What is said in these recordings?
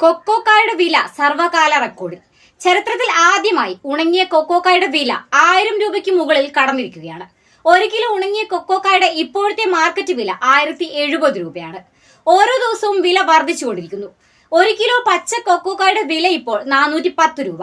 കൊക്കോക്കായുടെ വില സർവകാല റെക്കോർഡ് ചരിത്രത്തിൽ ആദ്യമായി ഉണങ്ങിയ കൊക്കോക്കായുടെ വില ആയിരം രൂപയ്ക്ക് മുകളിൽ കടന്നിരിക്കുകയാണ്. ഒരു കിലോ ഉണങ്ങിയ കൊക്കോക്കായുടെ ഇപ്പോഴത്തെ മാർക്കറ്റ് വില ആയിരത്തി എഴുപത് രൂപയാണ്. ഓരോ ദിവസവും വില വർദ്ധിച്ചുകൊണ്ടിരിക്കുന്നു. ഒരു കിലോ പച്ച കൊക്കോക്കായുടെ വില ഇപ്പോൾ നാനൂറ്റി പത്ത് രൂപ.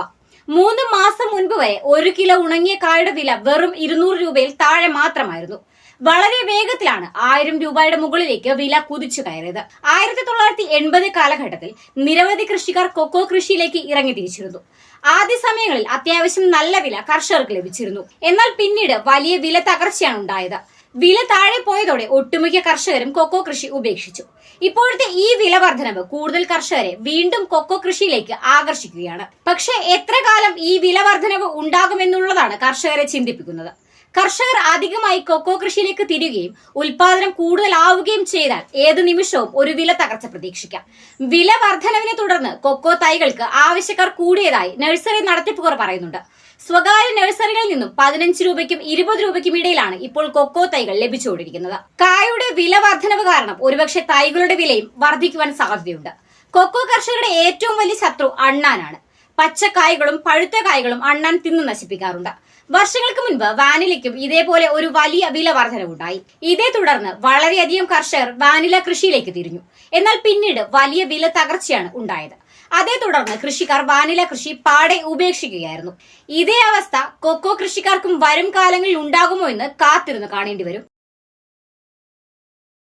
മൂന്ന് മാസം വരെ ഒരു കിലോ ഉണങ്ങിയ കായുടെ വില വെറും ഇരുന്നൂറ് രൂപയിൽ താഴെ മാത്രമായിരുന്നു. വളരെ വേഗത്തിലാണ് ആയിരം രൂപയുടെ മുകളിലേക്ക് വില കുതിച്ചു കയറിയത്. ആയിരത്തി തൊള്ളായിരത്തി എൺപത് കാലഘട്ടത്തിൽ നിരവധി കൃഷിക്കാർ കൊക്കോ കൃഷിയിലേക്ക് ഇറങ്ങി തിരിച്ചിരുന്നു. ആദ്യ സമയങ്ങളിൽ അത്യാവശ്യം നല്ല വില കർഷകർക്ക് ലഭിച്ചിരുന്നു. എന്നാൽ പിന്നീട് വലിയ വില തകർച്ചയാണ് ഉണ്ടായത്. വില താഴെ പോയതോടെ ഒട്ടുമിക്ക കർഷകരും കൊക്കോ കൃഷി ഉപേക്ഷിച്ചു. ഇപ്പോഴത്തെ ഈ വില വർധനവ് കൂടുതൽ കർഷകരെ വീണ്ടും കൊക്കോ കൃഷിയിലേക്ക് ആകർഷിക്കുകയാണ്. പക്ഷേ എത്ര കാലം ഈ വില വർധനവ് ഉണ്ടാകുമെന്നുള്ളതാണ് കർഷകരെ ചിന്തിപ്പിക്കുന്നത്. കർഷകർ അധികമായി കൊക്കോ കൃഷിയിലേക്ക് തിരികുകയും ഉൽപാദനം കൂടുതലാവുകയും ചെയ്താൽ ഏത് നിമിഷവും ഒരു വില തകർച്ച പ്രതീക്ഷിക്കാം. വില വർധനവിനെ തുടർന്ന് കൊക്കോ തൈകൾക്ക് ആവശ്യക്കാർ കൂടിയതായി നഴ്സറി നടത്തിപ്പുകാർ പറയുന്നുണ്ട്. സ്വകാര്യ നഴ്സറികളിൽ നിന്നും പതിനഞ്ച് രൂപയ്ക്കും ഇരുപത് രൂപയ്ക്കും ഇടയിലാണ് ഇപ്പോൾ കൊക്കോ തൈകൾ ലഭിച്ചുകൊണ്ടിരിക്കുന്നത്. കായുടെ വില വർധനവ് കാരണം ഒരുപക്ഷെ തൈകളുടെ വിലയും വർദ്ധിക്കുവാൻ സാധ്യതയുണ്ട്. കൊക്കോ കർഷകരുടെ ഏറ്റവും വലിയ ശത്രു അണ്ണാനാണ്. പച്ചക്കായകളും പഴുത്ത കായകളും അണ്ണാൻ തിന്നു നശിപ്പിക്കാറുണ്ട്. വർഷങ്ങൾക്ക് മുൻപ് വാനിലയ്ക്കും ഇതേപോലെ ഒരു വലിയ വില വർധനവുണ്ടായി. ഇതേ തുടർന്ന് വളരെയധികം കർഷകർ വാനില കൃഷിയിലേക്ക് തിരിഞ്ഞു. എന്നാൽ പിന്നീട് വലിയ വില തകർച്ചയാണ് ഉണ്ടായത്. അതേ തുടർന്ന് കൃഷിക്കാർ വാനില കൃഷി പാടെ ഉപേക്ഷിക്കുകയായിരുന്നു. ഇതേ അവസ്ഥ കൊക്കോ കൃഷിക്കാർക്കും വരും കാലങ്ങളിൽ ഉണ്ടാകുമോ എന്ന് കാത്തിരുന്ന് കാണേണ്ടി വരും.